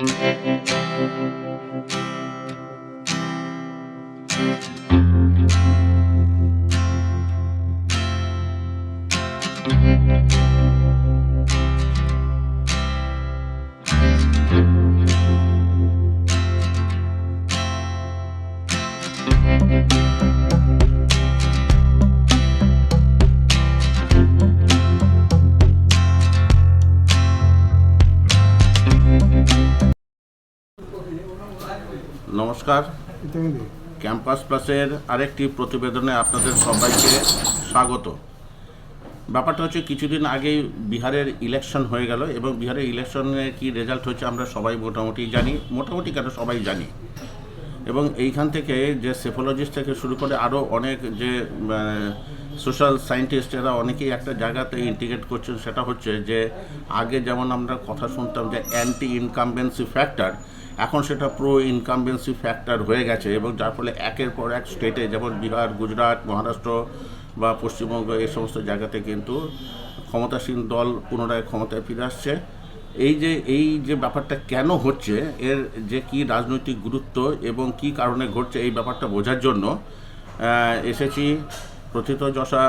নমস্কার ক্যাম্পাস প্লাসের আরেকটি প্রতিবেদনে আপনাদের সবাইকে স্বাগত। ব্যাপারটা হচ্ছে কিছুদিন আগেই বিহারের ইলেকশন হয়ে গেল এবং বিহারের ইলেকশনে কি রেজাল্ট হচ্ছে আমরা সবাই মোটামুটি জানি, মোটামুটি কেন সবাই জানি। এবং এইখান থেকে যে সেফোলজিস্ট থেকে শুরু করে আরও অনেক যে সোশ্যাল সায়েন্টিস্ট এরা অনেকেই একটা জায়গাতে ইন্টিগ্রেট করছেন, সেটা হচ্ছে যে আগে যেমন আমরা কথা শুনতাম যে অ্যান্টি ইনকামবেন্সি ফ্যাক্টর এখন সেটা প্রো ইনকামবেন্সি ফ্যাক্টর হয়ে গেছে এবং যার ফলে একের পর এক স্টেটে যেমন বিহার, গুজরাট, মহারাষ্ট্র বা পশ্চিমবঙ্গ, এই সমস্ত জায়গাতে কিন্তু ক্ষমতাসীন দল পুনরায় ক্ষমতায় ফিরে আসছে। এই যে এই যে ব্যাপারটা কেন হচ্ছে, এর যে কি রাজনৈতিক গুরুত্ব এবং কি কারণে ঘটছে এই ব্যাপারটা বোঝার জন্য এসেছি প্রথিত যশা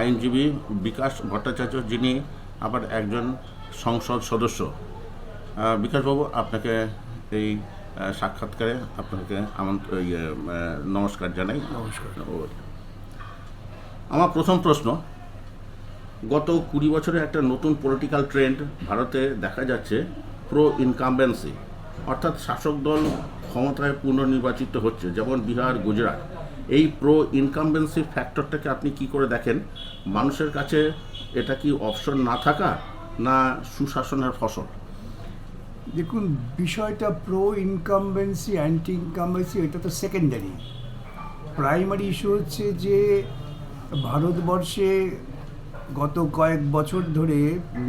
আইনজীবী বিকাশ ভট্টাচার্য যিনি আবার একজন সংসদ সদস্য। বিকাশবাবু আপনাকে এই সাক্ষাৎকারে আপনাকে আমন্ত্র ইয়ে, নমস্কার জানাই। নমস্কার। আমার প্রথম প্রশ্ন গত কুড়ি বছরে একটা নতুন পলিটিক্যাল ট্রেন্ড ভারতে দেখা যাচ্ছে প্রো ইনকামবেন্সি অর্থাৎ শাসক দল ক্ষমতায় পুনর্নির্বাচিত হচ্ছে যেমন বিহার গুজরাট। এই প্রো ইনকামবেন্সি ফ্যাক্টরটাকে আপনি কি করে দেখেন? মানুষের কাছে এটা কি অপশন না থাকা না সুশাসনের ফসল? দেখুন, বিষয়টা প্রো ইনকামবেন্সি অ্যান্টি ইনকামবেন্সি এটা তো সেকেন্ডারি প্রাইমারি ইস্যু হচ্ছে যে ভারতবর্ষে গত কয়েক বছর ধরে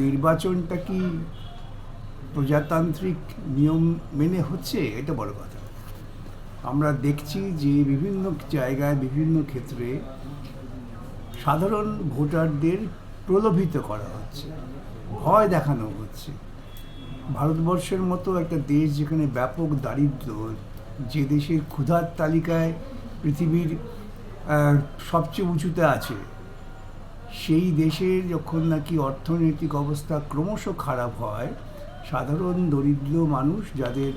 নির্বাচনটা কি প্রজাতান্ত্রিক নিয়ম মেনে হচ্ছে? এটা বড় কথা। আমরা দেখছি যে বিভিন্ন জায়গায়, বিভিন্ন ক্ষেত্রে সাধারণ ভোটারদের প্রলোভিত করা হচ্ছে, ভয় দেখানো হচ্ছে। ভারতবর্ষের মতো একটা দেশ যেখানে ব্যাপক দারিদ্র, যে দেশের ক্ষুধার তালিকায় পৃথিবীর সবচেয়ে উঁচুতে আছে, সেই দেশের যখন নাকি অর্থনৈতিক অবস্থা ক্রমশ খারাপ হয়, সাধারণ দরিদ্র মানুষ যাদের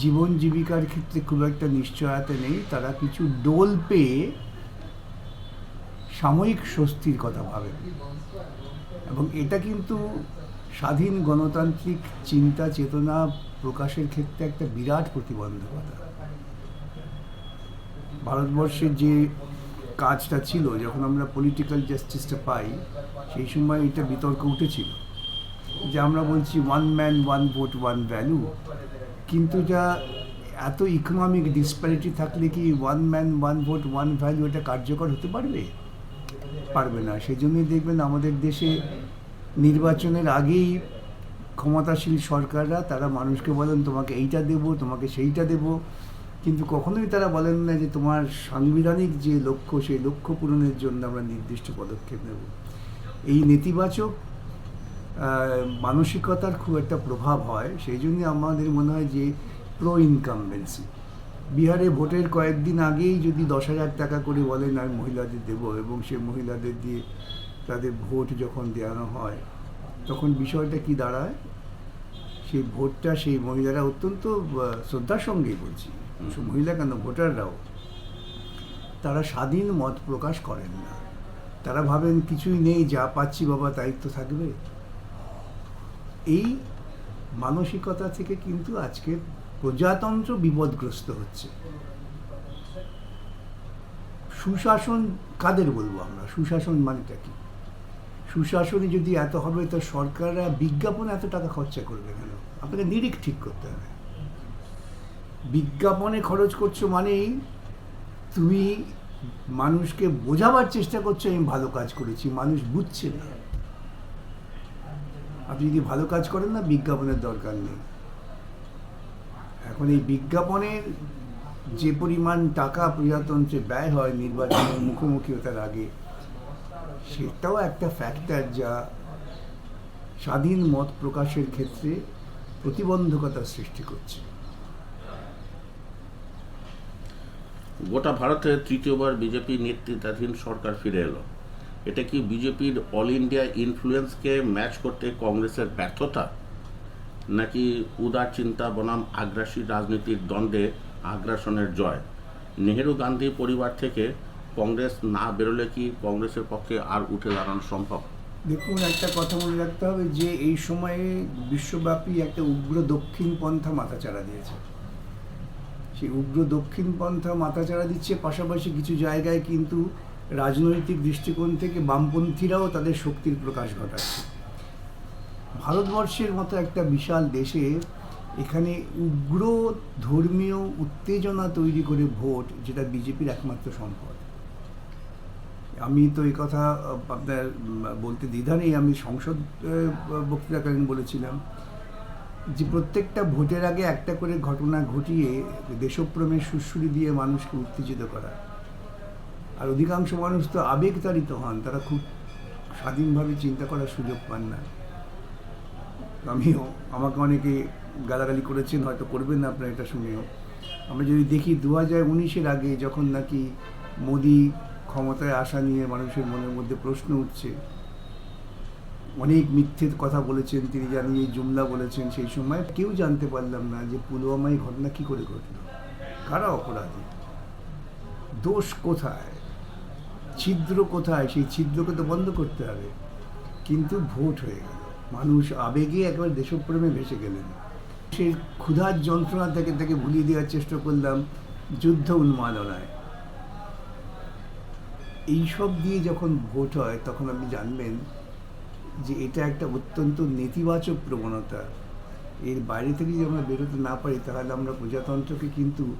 জীবন জীবিকার ক্ষেত্রে খুব একটা নিশ্চয়তা নেই, তারা কিছু ডোল পেয়ে সাময়িক স্বস্তির কথা ভাবেন। এবং এটা কিন্তু স্বাধীন গণতান্ত্রিক চিন্তা চেতনা প্রকাশের ক্ষেত্রে একটা বিরাট প্রতিবন্ধকতা। ভারতবর্ষের যে কাজটা ছিল, যখন আমরা পলিটিক্যাল জাস্টিসটা পাই, সেই সময় এটা বিতর্ক উঠেছিল। যে আমরা বলছি one man one vote one value কিন্তু যা এত ইকোনমিক ডিসপ্যারিটি থাকলে কি one man one vote one value এটা কার্যকর হতে পারবে? পারবে না। সেই জন্যই দেখবেন আমাদের দেশে নির্বাচনের আগেই ক্ষমতাশীল সরকাররা তারা মানুষকে বলেন, তোমাকে এইটা দেব, তোমাকে সেইটা দেব। কিন্তু কখনোই তারা বলেন না যে তোমার সাংবিধানিক যে লক্ষ্য, সেই লক্ষ্য পূরণের জন্য আমরা নির্দিষ্ট পদক্ষেপ নেব। এই নেতিবাচক মানসিকতার খুব একটা প্রভাব হয়, সেই জন্য আমাদের মনে হয় যে প্রো ইনকামবেন্সি বিহারে ভোটের কয়েকদিন আগেই যদি দশ হাজার টাকা করে বলেন আমি মহিলাদের দেব। এবং সে মহিলাদের দিয়ে তাদের ভোট যখন দেওয়ানো হয় তখন বিষয়টা কি দাঁড়ায়? সেই ভোটটা সেই মহিলারা অত্যন্ত শ্রদ্ধার সঙ্গেই বলছি। মহিলা কেন? ভোটাররাও। তারা স্বাধীন মত প্রকাশ করেন না। তারা ভাবেন কিছুই নেই যা পাচ্ছি বাবা দায়িত্ব থাকবে। এই মানসিকতা থেকে কিন্তু আজকে প্রজাতন্ত্র বিপদগ্রস্ত হচ্ছে। সুশাসন কাদের বলব আমরা? সুশাসন মানেটা কি? সুশাসনে যদি এত হবে, তো সরকাররা বিজ্ঞাপনে এত টাকা খরচা করবে কেন? আপনাকে নিরিখ ঠিক করতে হবে। বিজ্ঞাপনে খরচ করছ মানেই তুমি মানুষকে বোঝাবার চেষ্টা করছ, আমি ভালো কাজ করেছি, মানুষ বুঝছে না। আপনি যদি ভালো কাজ করেন না, বিজ্ঞাপনের দরকার নেই। এখন এই বিজ্ঞাপনের যে পরিমাণ টাকা প্রজাতন্ত্রে ব্যয় হয় নির্বাচনের মুখোমুখিতার আগে সেটাও একটা ফ্যাক্টর যা স্বাধীন মত প্রকাশের ক্ষেত্রে প্রতিবন্ধকতার সৃষ্টি করছে। গোটা ভারতে তৃতীয়বার বিজেপি নেতৃত্বাধীন সরকার ফিরে এলো। এটা কি বিজেপির অল ইন্ডিয়া ইনফ্লুয়েন্সকে ম্যাচ করতে কংগ্রেসের ব্যর্থতা? নাকি উদার চিন্তা, বনাম আগ্রাসী রাজনীতির দ্বন্দ্বে আগ্রাসনের জয়? নেহেরু গান্ধী পরিবার থেকে কংগ্রেস না বেরোলে কি কংগ্রেসের পক্ষে আর উঠে দাঁড়ানো সম্ভব? দেখুন, একটা কথা মনে রাখতে হবে যে এই সময়ে বিশ্বব্যাপী একটা উগ্র দক্ষিণ পন্থা মাথাচাড়া দিয়েছে। সেই উগ্র দক্ষিণ পন্থা মাথাচাড়া দিচ্ছে, পাশাপাশি কিছু জায়গায় কিন্তু রাজনৈতিক দৃষ্টিকোণ থেকে বামপন্থীরাও তাদের শক্তির প্রকাশ ঘটাচ্ছে। ভারতবর্ষের মতো একটা বিশাল দেশে এখানে উগ্র ধর্মীয় উত্তেজনা তৈরি করে ভোট, যেটা বিজেপির একমাত্র সম্পদ। আমি তো এই কথা আপনার বলতে দ্বিধা নেই, আমি সংসদ বক্তৃতাকালীন বলেছিলাম যে প্রত্যেকটা ভোটের আগে একটা করে ঘটনা ঘটিয়ে দেশপ্রেমের সুশ্রুতি দিয়ে মানুষকে উত্তেজিত করা। আর অধিকাংশ মানুষ তো আবেগতাড়িত হন, তারা খুব স্বাধীনভাবে চিন্তা করার সুযোগ পান না। আমিও, আমাকে অনেকে গালাগালি করেছেন, হয়তো করবেন না আপনারা এটা শুনেও। আমরা যদি দেখি, দু হাজার উনিশের আগে যখন নাকি মোদি ক্ষমতায় আসা নিয়ে মানুষের মনের মধ্যে প্রশ্ন উঠছে। অনেক মিথ্যে কথা বলেছেন, তিনি জানিয়ে জুমলা বলেছেন সেই সময়। কেউ জানতে পারলাম না যে পুলওয়ামায় ঘটনা কি করে ঘটল। কারা অপরাধী? দোষ কোথায়? ছিদ্র কোথায়? সেই ছিদ্রকে তো বন্ধ করতে হবে। কিন্তু ভোট হয়ে গেল। মানুষ আবেগে একবার দেশপ্রেমে ভেসে গেলেন। সেই ক্ষুধার যন্ত্রণা থেকে তাকে ভুলিয়ে দেওয়ার চেষ্টা করলাম যুদ্ধ উন্মাদনায়। এইসব দিয়ে যখন ভোট হয়, তখন আপনি জানবেন যে এটা একটা অত্যন্ত নেতিবাচক প্রবণতা। এর বাইরে থেকে যদি আমরা বেরোতে না পারি, তাহলে আমরা প্রজাতন্ত্রকে কিন্তু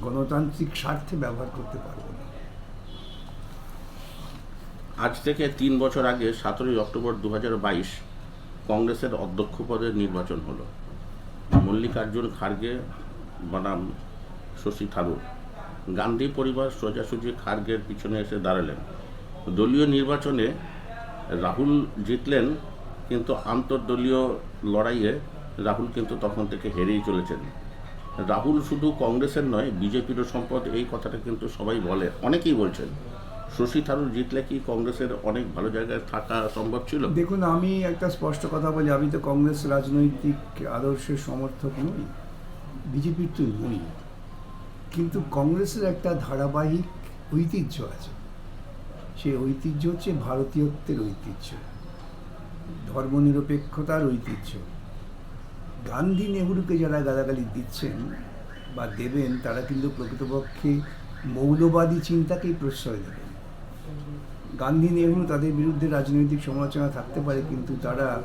গণতান্ত্রিক স্বার্থে ব্যবহার করতে পারব না। আজ থেকে তিন বছর আগে সতেরোই অক্টোবর দু বাইশ কংগ্রেসের অধ্যক্ষ পদের নির্বাচন হলো। মল্লিকার্জুন খার্গে, বনাম শশী থারুর। গান্ধী পরিবার সোজাসুজি খার্গের পিছনে এসে দাঁড়ালেন। দলীয় নির্বাচনে রাহুল জিতলেন, কিন্তু আন্তর্দলীয় লড়াইয়ে রাহুল কিন্তু তখন থেকে হেরেই চলেছেন। রাহুল শুধু কংগ্রেসের নয়, বিজেপিরও সম্পদ, এই কথাটা কিন্তু সবাই বলে, অনেকেই বলছেন। শশী থারুর জিতলে কি কংগ্রেসের অনেক ভালো জায়গায় থাকা সম্ভব ছিল? দেখুন, আমি একটা স্পষ্ট কথা বলি, আমি তো কংগ্রেস রাজনৈতিক আদর্শের সমর্থক নই, বিজেপির তো নই। কিন্তু কংগ্রেসের একটা ধারাবাহিক ঐতিহ্য আছে। সেই ঐতিহ্য হচ্ছে ভারতীয়ত্বের ঐতিহ্য। ধর্মনিরপেক্ষতার ঐতিহ্য। গান্ধী নেহরুকে যারা গালাগালি দিচ্ছেন বা দেবেন, তারা কিন্তু প্রকৃতপক্ষে মৌলবাদী চিন্তাকেই প্রশ্রয় দেবেন। গান্ধী নেহরু তাদের বিরুদ্ধে রাজনৈতিক সমালোচনা থাকতে পারে, কিন্তু তারা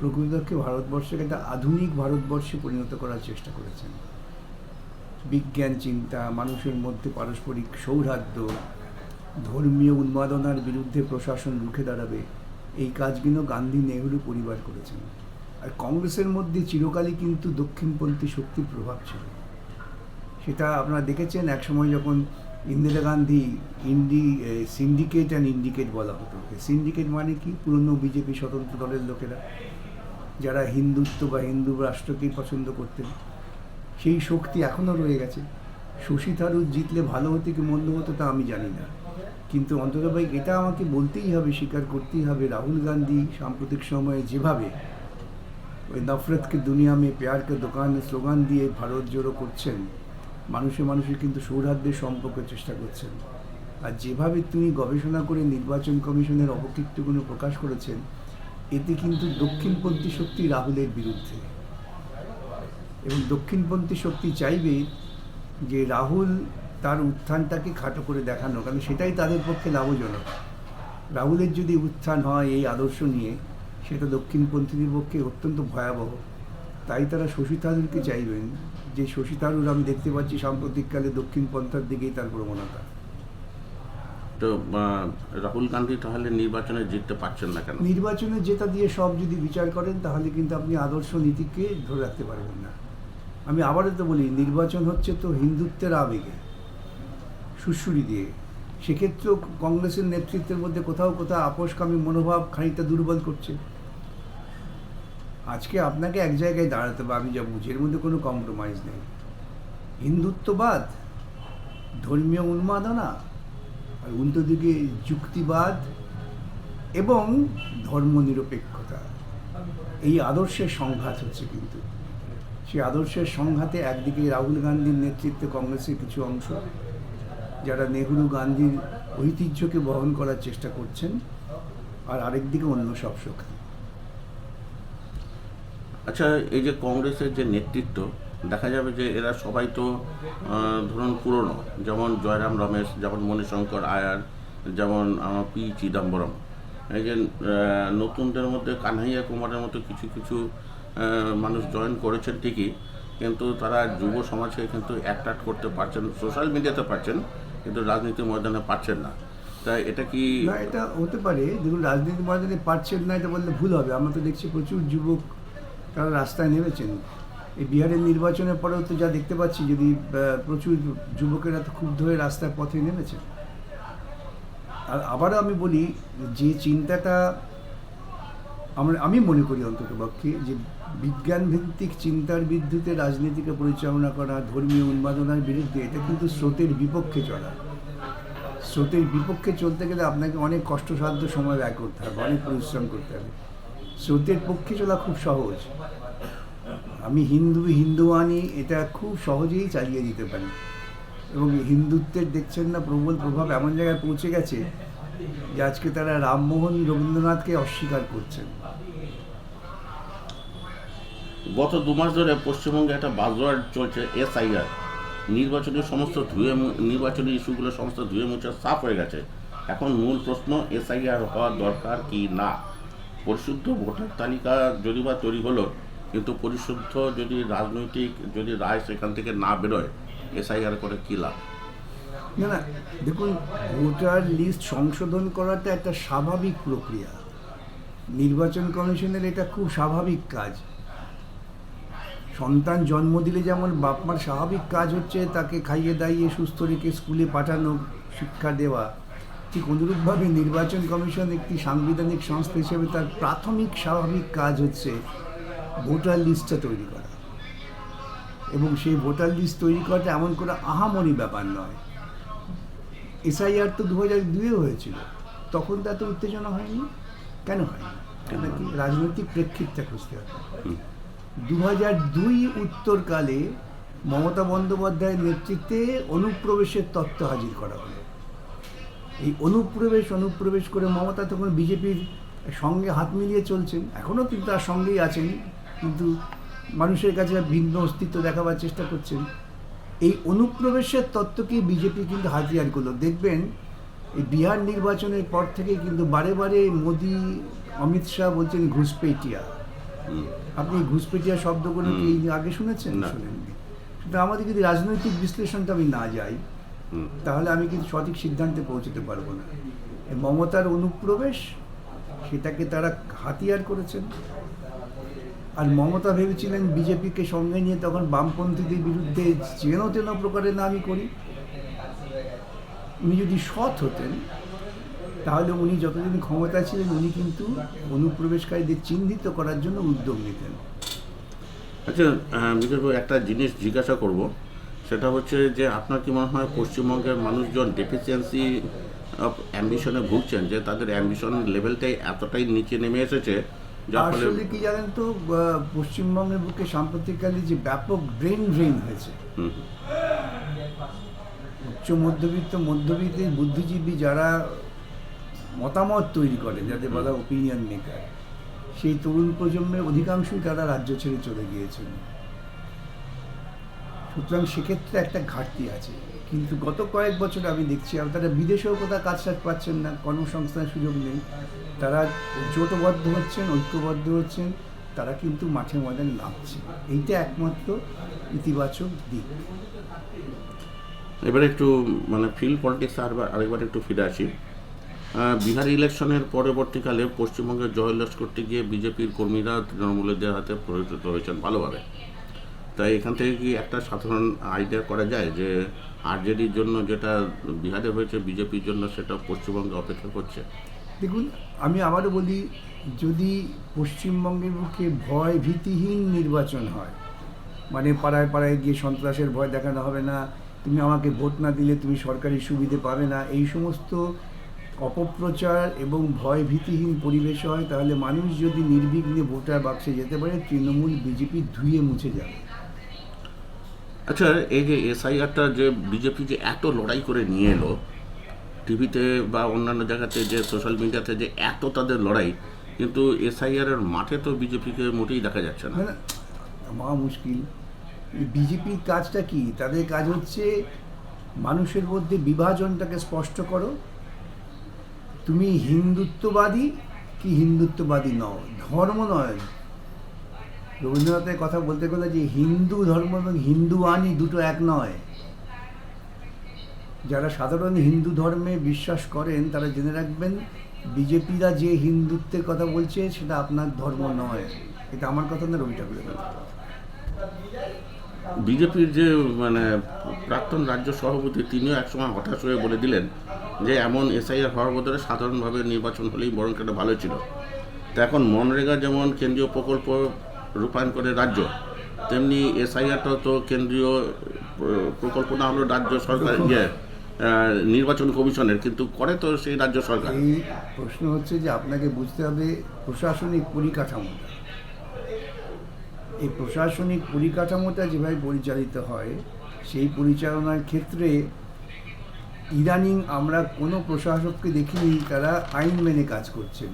প্রকৃতপক্ষে ভারতবর্ষকে একটা আধুনিক ভারতবর্ষে পরিণত করার চেষ্টা করেছেন। বিজ্ঞান চিন্তা মানুষের মধ্যে পারস্পরিক সৌহার্দ্য, ধর্মীয় উন্মাদনার বিরুদ্ধে প্রশাসন রুখে দাঁড়াবে, এই কাজগুলো গান্ধী নেহরু পরিবার করেছেন। আর কংগ্রেসের মধ্যে চিরকালই কিন্তু দক্ষিণপন্থী শক্তির প্রভাব ছিল। সেটা আপনারা দেখেছেন একসময় যখন ইন্দিরা গান্ধী ইন্ডি সিন্ডিকেট অ্যান্ড ইন্ডিকেট বলা হতো। সিন্ডিকেট মানে কি? পুরনো বিজেপি স্বতন্ত্র দলের লোকেরা, যারা হিন্দুত্ব বা হিন্দু রাষ্ট্রকেই পছন্দ করতেন। সেই শক্তি এখনও রয়ে গেছে। শশী থারুর জিতলে ভালো হতো কি মন্দ হতো তা আমি জানি না। কিন্তু অন্তত ভাই এটা আমাকে বলতেই হবে, স্বীকার করতেই হবে রাহুল গান্ধী সাম্প্রতিক সময়ে যেভাবে ওই নফরতকে দুনিয়া মে প্যারকে দোকানে স্লোগান দিয়ে ভারত জোড়ো করছেন, মানুষে মানুষে কিন্তু সৌহার্দ্যের সম্পর্কের চেষ্টা করছেন। আর যেভাবে তিনি গবেষণা করে নির্বাচন কমিশনের অপকীর্তিগুলো প্রকাশ করেছেন, এতে কিন্তু দক্ষিণপন্থী শক্তি রাহুলের বিরুদ্ধে। এবং দক্ষিণপন্থী শক্তি চাইবে যে রাহুল তার উত্থানটাকে খাটো করে দেখানো কারণ সেটাই তাদের পক্ষে লাভজনক। রাহুলের যদি উত্থান হয় এই আদর্শ নিয়ে সেটা দক্ষিণপন্থীদের পক্ষে অত্যন্ত ভয়াবহ। তাই তারা শশী থারুরকে চাইবেন যে শশী থারুর আমি দেখতে পাচ্ছি সাম্প্রতিককালে দক্ষিণ পন্থার দিকেই তার প্রবণতা। তো রাহুল গান্ধী তাহলে নির্বাচনে জিততে পারছেন না কেন? নির্বাচনে যেটা দিয়ে সব যদি বিচার করেন তাহলে কিন্তু আপনি আদর্শ নীতিকে ধরে রাখতে পারবেন না। আমি আবারও তো বলি, নির্বাচন হচ্ছে তো হিন্দুত্বের আবেগে সুশ্রুরি দিয়ে। সেক্ষেত্রেও কংগ্রেসের নেতৃত্বের মধ্যে কোথাও কোথাও আপোষকামী মনোভাব খানিকটা দুর্বল করছে। আজকে আপনাকে এক জায়গায় দাঁড়াতে হবে, আমি যা বুঝি, এর মধ্যে কোনো কম্প্রোমাইজ নেই। হিন্দুত্ববাদ, ধর্মীয় উন্মাদনা, আর উল্টো দিকে যুক্তিবাদ এবং ধর্মনিরপেক্ষতা, এই আদর্শের সংঘাত হচ্ছে কিন্তু। সেই আদর্শের সংঘাতে একদিকে রাহুল গান্ধীর নেতৃত্বে কংগ্রেসের কিছু অংশ, যারা নেহরু গান্ধীর ঐতিহ্যকে বহন করার চেষ্টা করছেন, আর আরেকদিকে অন্য সব শক্তি। আচ্ছা এই যে কংগ্রেসের যে নেতৃত্ব, দেখা যাবে যে এরা সবাই তো ধরুন পুরনো, যেমন জয়রাম রমেশ, যেমন মণিশঙ্কর আয়ার, যেমন আমার পি চিদম্বরম। এই যে নতুনদের মধ্যে কানহাইয়া কুমারের মতো কিছু কিছু মানুষ জয়েন করেছেন ঠিকই, কিন্তু তারা যুব সমাজকে কিন্তু অ্যাট্রাক্ট করতে পারছেন সোশ্যাল মিডিয়াতে পারছেন, কিন্তু রাজনীতি ময়দানে পারছেন না। তাই এটা কি এটা হতে পারে। দেখুন রাজনীতি ময়দানে পারছেন না, এটা বললে ভুল হবে। আমরা তো দেখছি প্রচুর যুবক তারা রাস্তায় নেমেছেন। এই বিহারের নির্বাচনের পরেও তো যা দেখতে পাচ্ছি, যদি প্রচুর যুবকেরা তো ক্ষুব্ধ হয়ে রাস্তার পথে নেমেছেন। আর আবারও আমি বলি যে চিন্তাটা আমরা, আমি মনে করি অন্তত পক্ষে যে বিজ্ঞান ভিত্তিক চিন্তার বিদ্যুতে রাজনীতিকে পরিচালনা করা, ধর্মীয় উন্মাদনার বিরুদ্ধে এটা কিন্তু স্রোতের বিপক্ষে চলা। স্রোতের বিপক্ষে চলতে গেলে আপনাকে অনেক কষ্টসাধ্য সময় ব্যয় করতে হবে, অনেক পরিশ্রম করতে হবে। স্রোতের পক্ষে চলা খুব সহজ। আমি হিন্দু হিন্দু আনি এটা খুব সহজেই চালিয়ে দিতে পারি। এবং হিন্দুত্বের দেখছেন না প্রবল প্রভাব এমন জায়গায় পৌঁছে গেছে যে আজকে তারা রামমোহন রবীন্দ্রনাথকে অস্বীকার করছেন। গত দু মাস ধরে পশ্চিমবঙ্গে একটা বাজওয়ার্ড চলছে এসআইআর। নির্বাচনী সমস্ত ধুয়ে নির্বাচনী ইস্যুগুলো সমস্ত ধুয়ে মুছে সাফ হয়ে গেছে। এখন মূল প্রশ্ন, এসআইআর হওয়া দরকার কি না? পরিশুদ্ধ ভোটার তালিকা যদি বা তৈরি হলো, কিন্তু পরিশুদ্ধ যদি রাজনৈতিক যদি রায় সেখান থেকে না বেরোয়, এসআইআর করে কী লাভ? না না, দেখুন, ভোটার লিস্ট সংশোধন করাটা একটা স্বাভাবিক প্রক্রিয়া। নির্বাচন কমিশনের এটা খুব স্বাভাবিক কাজ। সন্তান জন্ম দিলে যেমন বাপ মার স্বাভাবিক কাজ হচ্ছে, তাকে খাইয়ে দাইয়ে সুস্থ রেখে স্কুলে পাঠানো শিক্ষা দেওয়া। ঠিক অনুরূপভাবে নির্বাচন কমিশন একটি সাংবিধানিক সংস্থা হিসেবে তার প্রাথমিক স্বাভাবিক কাজ হচ্ছে ভোটার লিস্টটা তৈরি করা। এবং সেই ভোটার লিস্ট তৈরি করাটা এমন করে আহামরি ব্যাপার নয়। এসআইআর তো দু হাজার দুয়ে হয়েছিল। তখন তো এত উত্তেজনা হয়নি? কেন হয়নি? নাকি রাজনৈতিক প্রেক্ষিতটা খুঁজতে হবে। দুই উত্তরকালে মমতা বন্দ্যোপাধ্যায়ের নেতৃত্বে অনুপ্রবেশের তত্ত্ব হাজির করা হলো। এই অনুপ্রবেশ অনুপ্রবেশ করে মমতা তখন বিজেপির সঙ্গে হাত মিলিয়ে চলছেন। এখনও কিন্তু তার সঙ্গেই আছেন, কিন্তু মানুষের কাছে ভিন্ন অস্তিত্ব দেখাবার চেষ্টা করছেন। এই অনুপ্রবেশের তত্ত্বকে বিজেপি কিন্তু হাতিয়ার করল। দেখবেন, এই বিহার নির্বাচনের পর থেকে কিন্তু বারে বারে মোদি, অমিত শাহ বলছেন ঘুষপেটিয়া। আপনি ঘুষপেটিয়া শব্দগুলো কি আগে শুনেছেন। শুনেননি। কিন্তু আমাদের যদি রাজনৈতিক বিশ্লেষণটা আমি না যাই তাহলে আমি কিন্তু সঠিক সিদ্ধান্তে পৌঁছতে পারব না। মমতার অনুপ্রবেশ সেটাকে তারা হাতিয়ার করেছেন। আর মমতা ভেবেছিলেন বিজেপিকে সঙ্গে নিয়ে তখন বামপন্থীদের বিরুদ্ধে যেন তেন প্রকারের না আমি করি। উনি যদি সৎ হতেন তাহলে উনি যতদিন ক্ষমতা ছিলেন উনি কিন্তু অনুপ্রবেশকারীদের চিহ্নিত করার জন্য উদ্যোগ নিতেন। আচ্ছা একটা জিনিস জিজ্ঞাসা করব। সেটা হচ্ছে যে আপনার কি মনে হয় পশ্চিমবঙ্গের মানুষজন ডেফিসিয়েন্সি অফ অ্যাম্বিশনে ভুগছেন যে তাদের অ্যাম্বিশন লেভেলটাই এতটাই নিচে নেমে এসেছে আসলে কি জানেন তো পশ্চিমবঙ্গের বুকে সাম্প্রতিককালে যে ব্যাপক ব্রেন ড্রেন হয়েছে হুম, উচ্চ মধ্যবিত্ত মধ্যবিত্ত বুদ্ধিজীবী যারা মতামত তৈরি করে যাতে বলা ওপিনিয়ন মেকার সেই তরুণ প্রজন্মের অধিকাংশই তারা রাজ্য ছেড়ে চলে গিয়েছেন। সুতরাং সেক্ষেত্রে একটা ঘাটতি আছে। কিন্তু গত কয়েক বছর আমি দেখছি আর তারা বিদেশেও কোথাও কাজ টাজ পাচ্ছেন না কর্মসংস্থানের সুযোগ নেই। তারা জোটবদ্ধ হচ্ছেন ঐক্যবদ্ধ হচ্ছেন তারা কিন্তু মাঠে ময়দানে নামছে। এইটা একমাত্র ইতিবাচক দিক। এবারে একটু মানে ফিল্ড পলিটিক্স আর আরেকবার একটু ফিরে আসি। বিহার ইলেকশনের পরবর্তীকালে পশ্চিমবঙ্গে জয়লাস করতে গিয়ে বিজেপির কর্মীরা তৃণমূলের হাতে পরিচিত হয়েছেন ভালোভাবে। তাই এখান থেকে কি একটা সাধারণ আইডিয়া করা যায় যে আরজেডির জন্য যেটা বিহারে হয়েছে, বিজেপির জন্য সেটা পশ্চিমবঙ্গে অপেক্ষা করছে? দেখুন, আমি আবারও বলি, যদি পশ্চিমবঙ্গের বুকে ভয় ভীতিহীন নির্বাচন হয় মানে পাড়ায় পাড়ায় গিয়ে সন্ত্রাসের ভয় দেখানো হবে না, তুমি আমাকে ভোট না দিলে তুমি সরকারি সুবিধে পাবে না, এই সমস্ত অপপ্রচার এবং ভয় ভীতিহীন পরিবেশ হয় তাহলে মানুষ যদি নির্বিঘ্নে ভোটার বাক্সে যেতে পারে তৃণমূল বিজেপি ধুয়ে মুছে যাবে। আচ্ছা এই যে এসআইআরটা যে বিজেপি যে এত লড়াই করে নিয়ে এলো টিভিতে বা অন্যান্য জায়গাতে যে সোশ্যাল মিডিয়াতে যে এত তাদের লড়াই কিন্তু এসআইআর এর মাঠে তো বিজেপিকে মোটেই দেখা যাচ্ছে না। মহা মুশকিল। বিজেপির কাজটা কি? তাদের কাজ হচ্ছে মানুষের মধ্যে বিভাজনটাকে স্পষ্ট করো তুমি হিন্দুত্ববাদী কি হিন্দুত্ববাদী নও? ধর্ম নয়। রবীন্দ্রনাথের কথা বলতে গেলে যে হিন্দু ধর্ম এবং হিন্দু আনি দুটো এক নয়। যারা সাধারণ হিন্দু ধর্মে বিশ্বাস করেন, তারা জেনে রাখবেন, বিজেপিরা যে হিন্দুত্বের কথা বলছে, সেটা আপনার ধর্ম নয়। এটা আমার কথা না রবি ঠাকুরের বিজেপির যে মানে প্রাক্তন রাজ্য সভাপতি, তিনিও একসময় হতাশ হয়ে বলে দিলেন যে এমন এসআইআর হওয়ার বদলে সাধারণভাবে নির্বাচন হলেই বরং সেটা ভালো ছিল। তা এখন মনরেগা যেমন কেন্দ্রীয় প্রকল্প রূপায়ণ করে রাজ্য তেমনি এসআইআরটাও তো কেন্দ্রীয় প্রকল্প না হলো রাজ্য সরকার ইয়ে নির্বাচন কমিশনের কিন্তু করে তো সেই রাজ্য সরকার। এই প্রশ্ন হচ্ছে যে আপনাকে বুঝতে হবে প্রশাসনিক পরিকাঠামোটা এই প্রশাসনিক পরিকাঠামোটা যেভাবে পরিচালিত হয় সেই পরিচালনার ক্ষেত্রে ইদানিং আমরা কোনো প্রশাসককে দেখিনি তারা আইন মেনে কাজ করছেন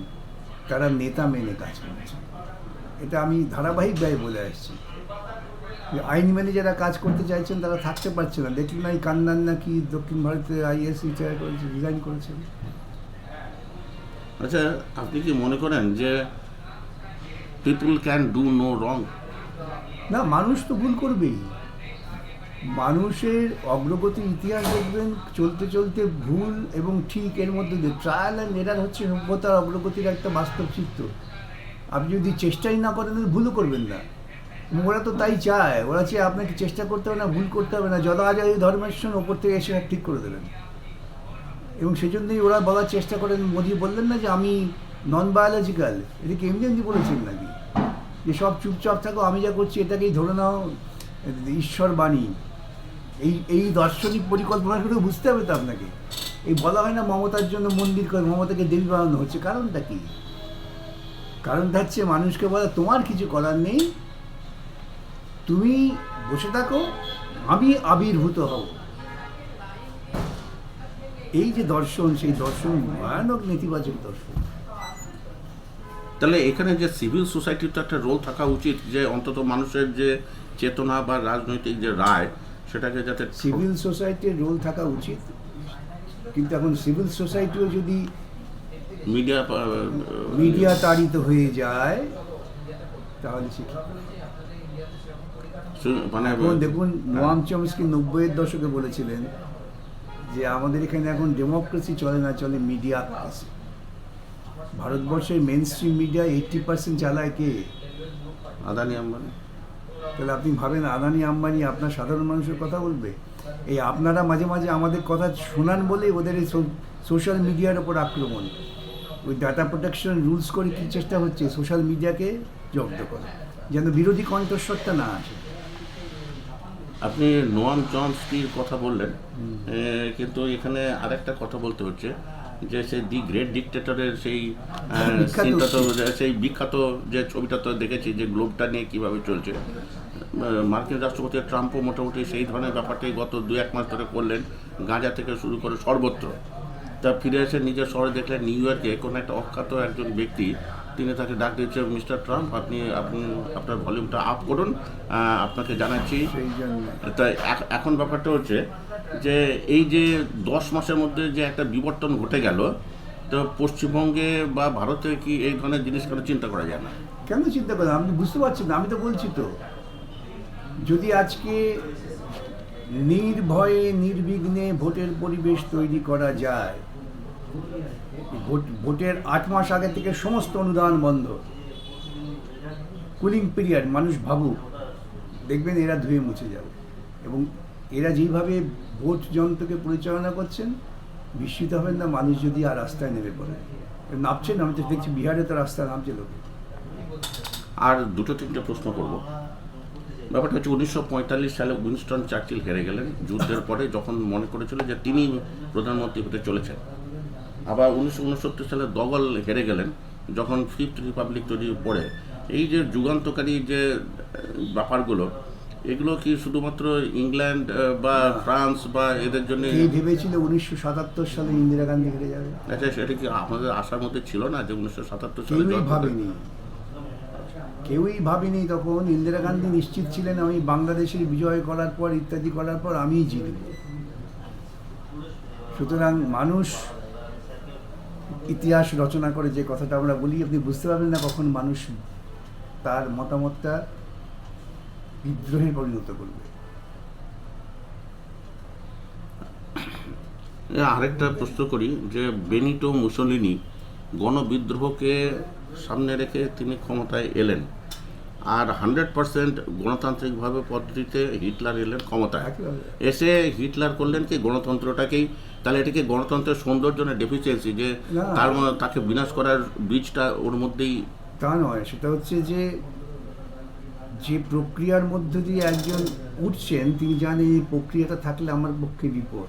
তারা নেতা মেনে কাজ করছেন। এটা আমি ধারাবাহিকভাবে বলে আসছি। যে আইন মেনে যারা কাজ করতে চাইছেন তারা থাকতে পারছে না। দেখুন না এই কান্নান নাকি দক্ষিণ ভারতে আইএস রিটায়ার করেছে রিজাইন করেছেন। আচ্ছা আপনি কি মনে করেন যে people can do no wrong না মানুষ তো ভুল করবেই। মানুষের অগ্রগতির ইতিহাস দেখবেন, চলতে চলতে ভুল এবং ঠিক এর মধ্যে দিয়ে ট্রায়াল অ্যান্ড এরার হচ্ছে সভ্যতার অগ্রগতির একটা বাস্তব চিত্র। আপনি যদি চেষ্টাই না করেন ভুলও করবেন না। ওরা তো তাই চায়। ওরা চায় আপনাকে চেষ্টা করতে হবে না, ভুল করতে হবে না। যত আজ এই সঙ্গে ওপর থেকে এসে ঠিক করে দেবেন। এবং সেই জন্যই ওরা বলার চেষ্টা করেন। মোদি বললেন না যে, আমি নন বায়োলজিক্যাল এটাকে এমনি এমনি বলেছেন নাকি? যে, সব চুপচাপ থাকো, আমি যা করছি এটাকেই ধরে নাও ঈশ্বর বাণী। এই এই দার্শনিক পরিকল্পনাগুলো বুঝতে হবে তো আপনাকে। এই বলা হয় না মমতার জন্য মন্দির করে, মমতাকে দেবী বানানো হচ্ছে। কারণটা কি? কারণটা হচ্ছে মানুষকে বলা, তোমার কিছু করার নেই। তুমি বসে থাকো, আমি আবির্ভূত হব। এই যে দর্শন, সেই দর্শন ভয়ানক নেতিবাচক দর্শন। তাহলে এখানে যে সিভিল সোসাইটির তো একটা রোল থাকা উচিত, যে অন্তত মানুষের যে চেতনা বা রাজনৈতিক যে রায় সেটাকে যাতে সিভিল সোসাইটির রোল থাকা উচিত। কিন্তু এখন সিভিল সোসাইটিও যদি মিডিয়া মিডিয়া তাড়িত হয়ে যায় তাহলে সে? মানে এখন দেখুন নোয়াম চমস্কি নব্বইয়ের দশকে বলেছিলেন যে আমাদের এখানে এখন ডেমোক্রেসি চলে না চলে মিডিয়া ভারতবর্ষের mainstream media eighty percent চালায় কে? আদানি আম্বানি। তাহলে আপনি ভাবেন, আদানি, আম্বানি আপনার সাধারণ মানুষের কথা বলবে? এই আপনারা মাঝে মাঝে আমাদের কথা শোনান বলেই ওদের এই সোশ্যাল মিডিয়ার ওপর আক্রমণ। ওই ডাটা প্রোটেকশন রুলস করে কী চেষ্টা হচ্ছে? সোশ্যাল মিডিয়াকে জব্দ করে। যেন বিরোধী কণ্ঠস্বরটা না আসে। আপনি নোয়াম চমস্কির কথা বললেন। কিন্তু এখানে আরেকটা কথা বলতে হচ্ছে। যে সেই দি গ্রেট ডিকটেটরের সেই বিখ্যাত সিনটা তো সেই বিখ্যাত যে ছবিটা তো দেখেছি যে গ্লোবটা নিয়ে কীভাবে চলছে। মার্কিন রাষ্ট্রপতি ট্রাম্পও মোটামুটি সেই ধরনের ব্যাপারটাই গত দু এক মাস ধরে করলেন গাঁজা থেকে শুরু করে সর্বত্র। তা ফিরে এসে নিজের শহরে দেখলেন নিউ ইয়র্কে কোনো একটা অখ্যাত একজন ব্যক্তি তিনি তাকে ডাক দিচ্ছে মিস্টার ট্রাম্প আপনি আপনি আপনার ভলিউমটা আপ করুন আপনাকে জানাচ্ছি। তাই এখন ব্যাপারটা হচ্ছে যে এই যে দশ মাসের মধ্যে যে একটা বিবর্তন ঘটে গেল তো পশ্চিমবঙ্গে বা ভারতে কি এই ধরনের জিনিস কেন চিন্তা করা যায় না? কেন চিন্তা করেন আপনি বুঝতে পারছেন না আমি তো বলছি তো। যদি আজকে নির্ভয়ে নির্বিঘ্নে ভোটের পরিবেশ তৈরি করা যায় ভোট, ভোটের আট মাস আগে থেকে সমস্ত অনুদান বন্ধ। কুলিং পিরিয়ড মানুষ ভাবুক, দেখবেন এরা ধুয়ে মুছে যাবে। এবং এরা যেইভাবে ভোট যন্ত্রকে পরিচালনা করছেন, বিস্মিত হবেন না মানুষ যদি আর রাস্তায় নেমে পড়ে। নামছে না আমি তো দেখছি বিহারে তো রাস্তা নামছে লোকে। আর দুটো, তিনটে প্রশ্ন করব। ব্যাপারটা হচ্ছে উনিশশো পঁয়তাল্লিশ সালে উইনস্টন চার্চিল হেরে গেলেন। যুদ্ধের পরে যখন মনে করেছিল যে তিনি প্রধানমন্ত্রী হতে চলেছেন আবার উনিশশো উনসত্তর সালে দগল হেরে গেলেন যখন ফিফথ রিপাবলিক তৈরি পড়ে। এই যে যুগান্তকারী যে ব্যাপারগুলো এগুলো কি শুধুমাত্র ইংল্যান্ড বা ফ্রান্স বা এদের জন্য ভেবেছিল উনিশশো সাতাত্তর সালে ইন্দিরা গান্ধী হেরে যাবে? আচ্ছা সেটা কি আমাদের আশার মধ্যে ছিল না যে উনিশশো সাতাত্তর সালে ভাবেনি। কেউই ভাবেনি তখন। ইন্দিরা গান্ধী নিশ্চিত ছিলেন আমি বাংলাদেশের বিজয় করার পর ইত্যাদি করার পর আমিই জিতব। সুতরাং মানুষ ইতিহাস রচনা করে যে কথাটা আমরা বলি, আপনি বুঝতে পারবেন না কখন মানুষ তার মতামতটা বিদ্রোহে পরিণত করবে। আরেকটা প্রশ্ন করি, যে বেনিটো মুসলিনি গণবিদ্রোহকে সামনে রেখে তিনি ক্ষমতায় এলেন। আর হান্ড্রেড পার্সেন্ট গণতান্ত্রিকভাবে পদ্ধতিতে হিটলার এলেন ক্ষমতায়। এসে হিটলার করলেন কি গণতন্ত্রটাকেই তাহলে এটাকে গণতন্ত্রের সৌন্দর্য ডেফিসিয়েন্সি যে। তার তাকে বিনাশ করার বীজটা ওর মধ্যেই তা নয় সেটা হচ্ছে যে যে প্রক্রিয়ার মধ্য দিয়ে একজন উঠছেন তিনি জানেন এই প্রক্রিয়াটা থাকলে আমার পক্ষে বিপদ।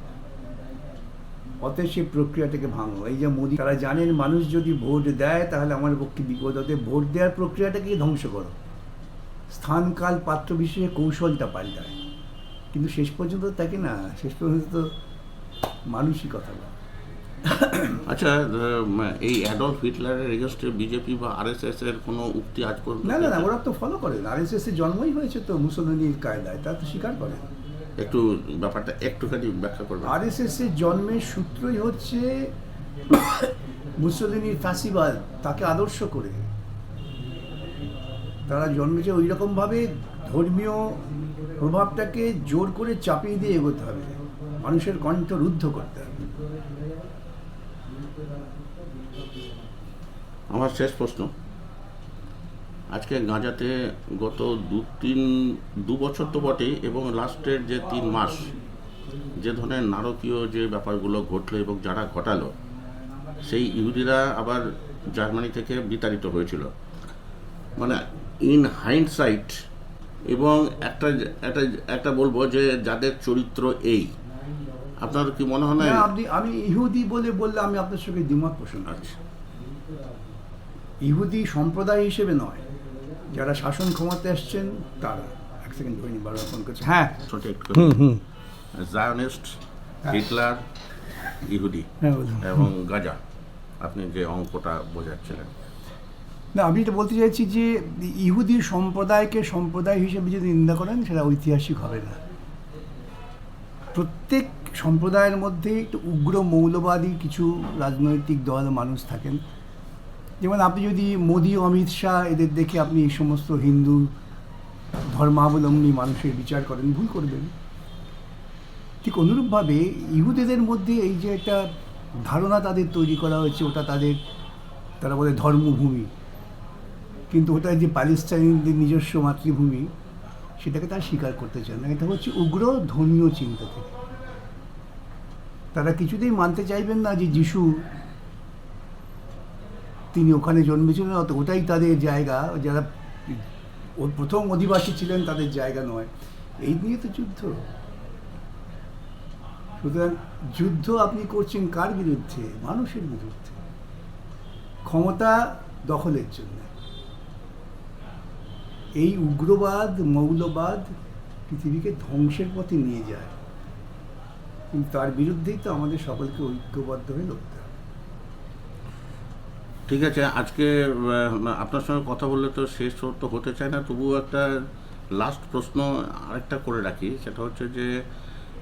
অতএব সেই প্রক্রিয়াটাকে ভাঙো। এই যে মোদী তারা জানেন মানুষ যদি ভোট দেয় তাহলে আমার পক্ষে বিপদ অতএব ভোট দেওয়ার প্রক্রিয়াটাকে ধ্বংস করো। স্থান কাল পাত্র বিশেষে কৌশলটা পাল্টায়। কিন্তু শেষ পর্যন্ত তাকে না শেষ পর্যন্ত তো মানুষই কথা বলে। আচ্ছা এই অ্যাডলফ হিটলারের এগেনস্টে বিজেপি বা আরএসএস এর কোনো উক্তি আজ পর্যন্ত না না না ওরা তো ফলো করেন। আর এস এর জন্মই হয়েছে তো মুসলিনীর কায়দায় তা তো স্বীকার করেন। একটু ব্যাপারটা একটুখানি ব্যাখ্যা করবেন। আর এস এস এর জন্মের সূত্রই হচ্ছে মুসলিনীর ফাঁসিবাদ তাকে আদর্শ করে। তারা জন্মেছে ওই রকমভাবে ধর্মীয় প্রভাবটাকে জোর করে চাপিয়ে দিয়ে এগোতে হবে। মানুষের কণ্ঠ রুদ্ধ করতে হবে। আমার শেষ প্রশ্ন। আজকে গাঁজাতে গত দু তিন, দু বছর তো বটেই এবং লাস্টের যে তিন মাস যে ধরনের নারকীয় যে ব্যাপারগুলো ঘটলো এবং যারা ঘটালো, সেই ইহুদিরা আবার জার্মানি থেকে বিতাড়িত হয়েছিল। মানে ইন হাইন্ডসাইট এবং একটা একটা একটা বলব যে যাদের চরিত্র এই। আপনার কি মনে হয় না আপনি আমি ইহুদি বলে বললে আমি আপনার সঙ্গে দ্বিমত পোষণ করি। আচ্ছা। ইহুদি সম্প্রদায় হিসেবে নয় যারা শাসন ক্ষমতায় আসছেন তারা। এক সেকেন্ড ধরে নি বারবার ফোন করছে। হ্যাঁ। ছোট একটু জায়নিস্ট হিটলার ইহুদি হ্যাঁ এবং গাজা। আপনি যে অঙ্কটা বোঝাচ্ছিলেন। না, আমি এটা বলতে চাইছি যে ইহুদি সম্প্রদায়কে সম্প্রদায় হিসেবে যদি নিন্দা করেন, সেটা ঐতিহাসিক হবে না। প্রত্যেক সম্প্রদায়ের মধ্যে একটু উগ্র মৌলবাদী কিছু রাজনৈতিক দল, মানুষ থাকেন। যেমন আপনি যদি মোদি অমিত শাহ এদের দেখে আপনি এই সমস্ত হিন্দু ধর্মাবলম্বী মানুষের বিচার করেন, ভুল করবেন। ঠিক অনুরূপভাবে ইহুদিদের মধ্যে এই যে একটা ধারণা তাদের তৈরি করা হয়েছে, ওটা তাদের, তারা বলে ধর্মভূমি। কিন্তু ওটা যে প্যালেস্টাইনদের নিজস্ব মাতৃভূমি, সেটাকে তারা স্বীকার করতে চান না। এটা হচ্ছে উগ্র ধর্মীয় চিন্তা থেকে। তারা কিছুতেই মানতে চাইবেন না যে যিশু তিনি ওখানে জন্মেছিলেন ওটাই তাদের জায়গা। যারা ওর প্রথম অধিবাসী ছিলেন, তাদের জায়গা নয়। এই নিয়ে তো যুদ্ধ। সুতরাং যুদ্ধ আপনি করছেন কার বিরুদ্ধে? মানুষের বিরুদ্ধে। ক্ষমতা দখলের জন্য। এই উগ্রবাদ, মৌলবাদ পৃথিবীকে ধ্বংসের পথে নিয়ে যায়। কিন্তু তার বিরুদ্ধেই তো আমাদের সকলকে ঐক্যবদ্ধ হয়ে লড়তে ঠিক আছে, আজকে আপনার সঙ্গে কথা বললে তো শেষ তো হতে চায় না। তবুও একটা লাস্ট প্রশ্ন আরেকটা করে রাখি। সেটা হচ্ছে যে,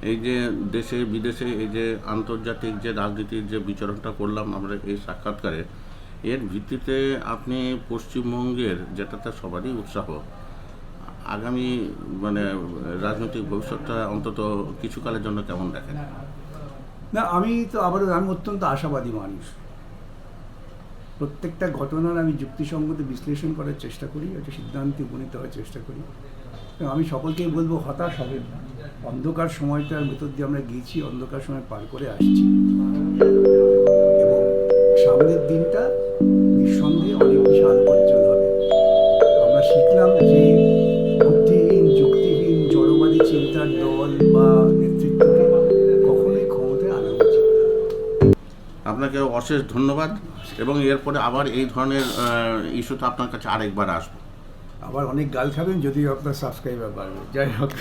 এই যে দেশে, বিদেশে এই যে আন্তর্জাতিক যে রাজনীতির যে বিচরণটা করলাম আমরা এই সাক্ষাৎকারে এর ভিত্তিতে আপনি পশ্চিমবঙ্গের, যেটাতে সবারই উৎসাহ, আগামী মানে রাজনৈতিক ভবিষ্যৎটা অন্তত কিছুকালের জন্য কেমন দেখেন? না, আমি তো আবার আমি অত্যন্ত আশাবাদী মানুষ। প্রত্যেকটা ঘটনার আমি যুক্তিসঙ্গত বিশ্লেষণ করার চেষ্টা করি, একটা সিদ্ধান্তে উপনীত হওয়ার চেষ্টা করি। আমি সকলকেই বলব, হতাশ হবে অন্ধকার সময়টার ভেতর দিয়ে আমরা গিয়েছি, অন্ধকার সময় পার করে আসছি। এবং সামনের দিনটা আপনাকে অশেষ ধন্যবাদ এবং এরপরে আবার এই ধরনের ইস্যুতে আপনার কাছে আরেকবার আসব। আবার অনেক গাল খাবেন যদি আপনার সাবস্ক্রাইবার বাড়বে। যাই হোক।